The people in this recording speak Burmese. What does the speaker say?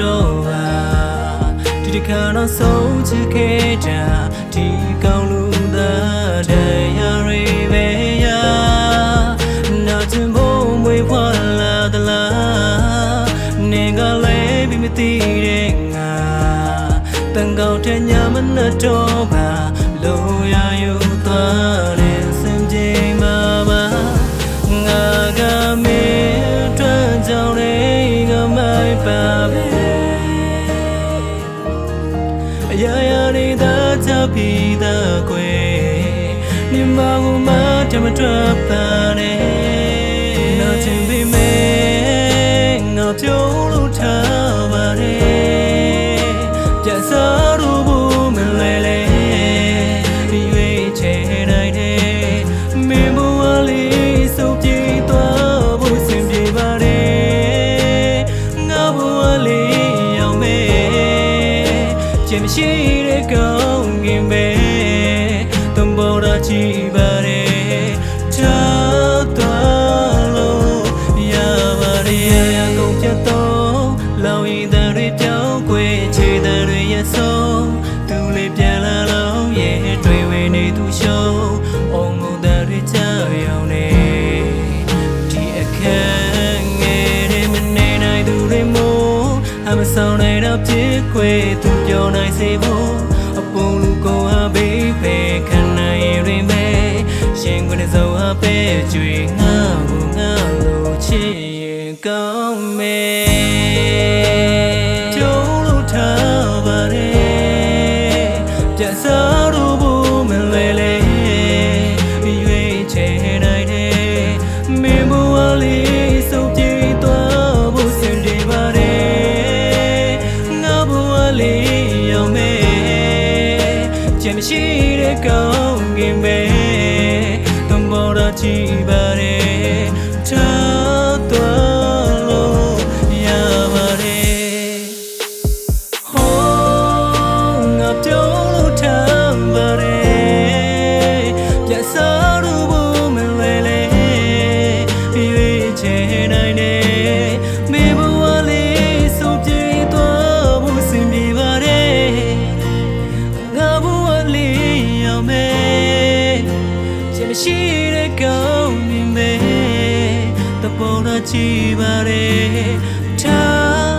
တဲ့တော့ပါဒီတစ်ခါတော့ဆုံးချစ်ခဲ့တာဒီကောင်းလူသားတရားတွေပဲရနောက်ချင်ဖို့မွေးဖွာလာသလားနေကလည်းပြီးမသိတဲ့ငါတန်ကောင်းတဲ့ညမနဲ့တော့ပါလို့ရယူသွားတဲ့စ ပြီးသားကွယ်မြမကူမတမထွက်ပါနဲ့နောက်ချင်းပြီးမယ်ငါပြုံးလို့ထားပါတယ်ပြန်စားလို့ဘူးမလဲလေဒီရွေးချယ်နိုင်တယ်မင်းဘဝလေးစုပ်ပြေးသွားဖို့စင်ပြေပါတယ်ငါဘဝလေးရောက်မယ်ကျင်မရှိတဲ့ကော ရဆုံးသူလေးပြန်လာတော့ရဲ့တွေ့ဝင်နေသူရှုံးအောင်ငုံတန်တွေကြောက်ရောင်နေဒီအခန်းငယ်တွေမနေနိုင်သူတွေမို့အမဆောင်နိုင်တော့ဖြစ်ခွေသူပြောနိုင်စေဖို့အပုံလူကိုဟာဘေးပဲခဏရင်ပဲရှင်ခွနဲ့စုံဟာပဲကျွေငါ့ကိုငါလို့ချစ်ရင်ကောင်းမယ် မရှိတဲ့ကောင်းကင်ပဲတမောရချီပါတယ်ချာတော် မရှိတဲ့ကောင်းမြင်ပဲတပေါ်တော့ကြည့်ပါတယ်ထား